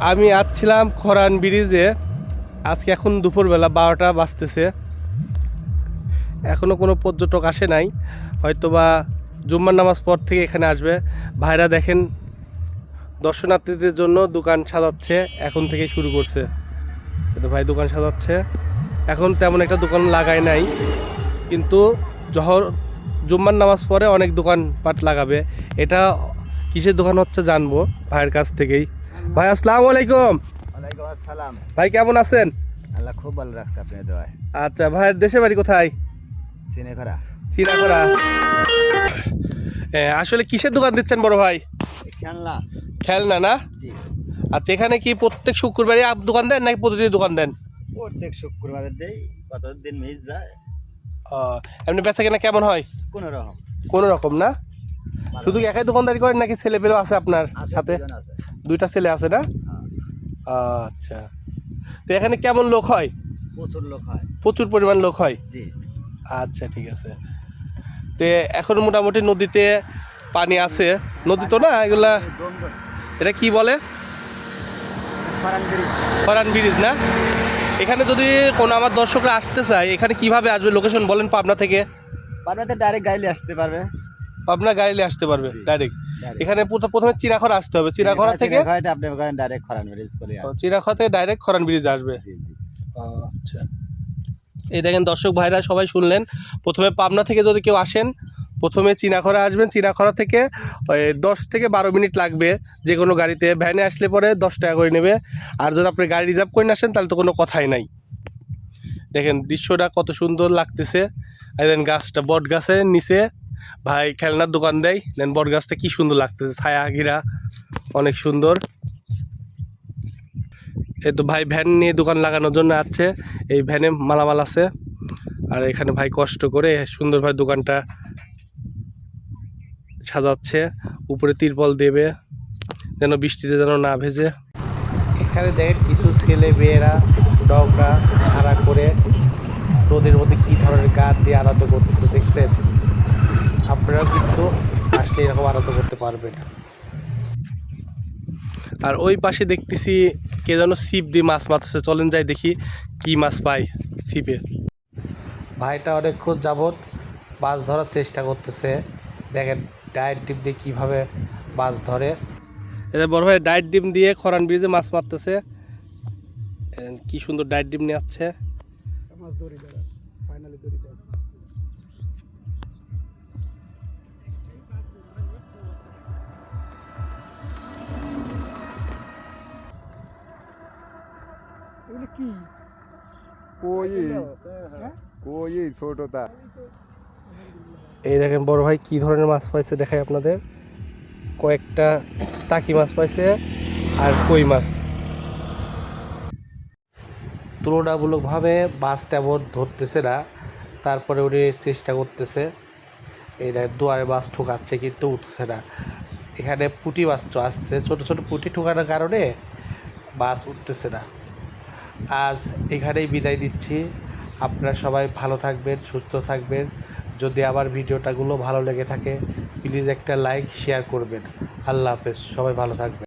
আমি আসছিলাম খরান ব্রিজে। আজকে এখন দুপুরবেলা বারোটা বাজতেছে। এখনও কোনো পর্যটক আসে নাই। হয়তোবা জুম্মার নামাজ পর থেকে এখানে আসবে। ভাইরা দেখেন, দর্শনার্থীদের জন্য দোকান সাজাচ্ছে, এখন থেকে শুরু করছে। কিন্তু ভাই দোকান সাজাচ্ছে। এখন তেমন একটা দোকান লাগায় নাই। কিন্তু যখন জুম্মার নামাজ পরে অনেক দোকান পাট লাগাবে, এটা কিসের দোকান হচ্ছে জানব ভাইয়ের কাছ থেকেই। ভাই আসসালামু আলাইকুম। ওয়ালাইকুম আসসালাম। ভাই কেমন আছেন? আল্লাহ খুব ভালো রাখছে আপনার দোয়ায়। আচ্ছা ভাইয়ের দেশের বাড়ি কোথায়? চিনে খরা চিনাখরা আসলে কিসের দোকান দিচ্ছেন বড় ভাই? খেলনা। খেলনা না? জি। আচ্ছা এখানে কি প্রত্যেক শুক্রবারই আপ দোকান দেন নাকি প্রতিদিন দোকান দেন? প্রত্যেক শুক্রবারের দেই কতদিন মিস যায়। এমনি বেচা কেনা কেমন হয়? কোন রকম। কোনো রকম না? শুধু একাই দোকানদারি করেন নাকি ছেলে পেলেও আছে আপনার সাথে। দুইটা ছেলে আছে না? হ্যাঁ, আচ্ছা। তো এখানে কেমন লোক হয়? প্রচুর লোক হয়। প্রচুর পরিমাণ লোক হয়? জি। আচ্ছা ঠিক আছে। তো এখন মোটামুটি নদীতে পানি আছে। নদী তো না এগুলা? এটা কি বলে? ফরান ব্রিজ। না? এখানে যদি কোনো আমার দর্শকরা আসতে চায় এখানে কীভাবে আসবে লোকেশন বলেন পাবনা থেকে? পাবনাতে ডাইরেক্ট গাইলে আসতে পারবে। পাবনা গাড়িলে আসতে পারবে ডাইরেক্ট এখানে প্রথ- প্রথমে চিরাখড়া আসতে হবে। চিরাখড়া থেকে আপনি ডাইরেক্ট খরান ব্রিজ করে চিরাখড়া থেকে ডাইরেক্ট খরান ব্রিজ আসবে। আচ্ছা। এই দেখেন দর্শক ভাইরা সবাই শুনলেন। প্রথমে পাবনা থেকে যদি কেউ আসেন প্রথমে চিনাখরা আসবেন। চিনাখরা থেকে ওই দশ থেকে বারো মিনিট লাগবে যে কোনো গাড়িতে। ভ্যানে আসলে পরে দশ টাকা করে নেবে। আর যদি আপনি গাড়ি রিজার্ভ করে আসেন তাহলে তো কোনো কথাই নাই। দেখেন দৃশ্যটা কত সুন্দর লাগতেছে। আর গাছটা বট গাছের নিচে। ভাই খেলনার দোকান দেয় দেন বট গাছটা কি সুন্দর লাগতেছে, ছায়া ঘিরা, অনেক সুন্দর। এই তো ভাই ভ্যান নিয়ে দোকান লাগানোর জন্য আছে, এই ভ্যানে মালামাল আছে। আর এখানে ভাই কষ্ট করে সুন্দরভাবে দোকানটা সাজাচ্ছে, উপরে তিরপল দেবে, যেন বৃষ্টিতে যেন না ভেজে। এখানে দেখেন কিছু ছেলে মেয়েরা ডগরা ভাড়া করে রোদের মধ্যে কী ধরনের গান দিয়ে আনন্দ করতেছে, দেখছেন? আপনারাও কিন্তু আসলে এরকম আনন্দ করতে পারবেন। আর ওই পাশে দেখতেছি কে যেন ছিপ দিয়ে মাছ মারতেছে। চলেন যাই দেখি কি মাছ পাই ছিপে ভাইটা অনেকক্ষণ যাবৎ মাছ ধরার চেষ্টা করতেছে। দেখেন ডায়েট ডিম দিয়ে কীভাবে মাছ ধরে। এটা বড় ভাই ডায়েট ডিম দিয়ে খরান ব্রিজে মাছ মারতেছে। কি সুন্দর ডায়েট ডিম নিয়ে আসছে। কই? কই ছোটটা? এই দেখেন বড় ভাই কি ধরনের মাছ পাইছে দেখাই আপনাদের। কয়েকটা টাকি মাছ পাইছে আর কই মাছ। তুলনামূলকভাবে মাছ তেমন ধরতেছে না তারপরে উনি চেষ্টা করতেছে। এই দেখ দুয়ারে মাছ ঠোকাচ্ছে কিন্তু উঠছে না। এখানে পুঁটি মাছ তো আসছে ছোটো ছোটো পুঁটি ঠোকানোর কারণে মাছ উঠতেছে না। আজ এখানেই বিদায় দিচ্ছি আপনারা সবাই ভালো থাকবেন, সুস্থ থাকবেন। যদি আমার ভিডিওটাগুলো ভালো লেগে থাকে প্লিজ একটা লাইক শেয়ার করবেন। আল্লাহ হাফেজ, সবাই ভালো থাকবেন।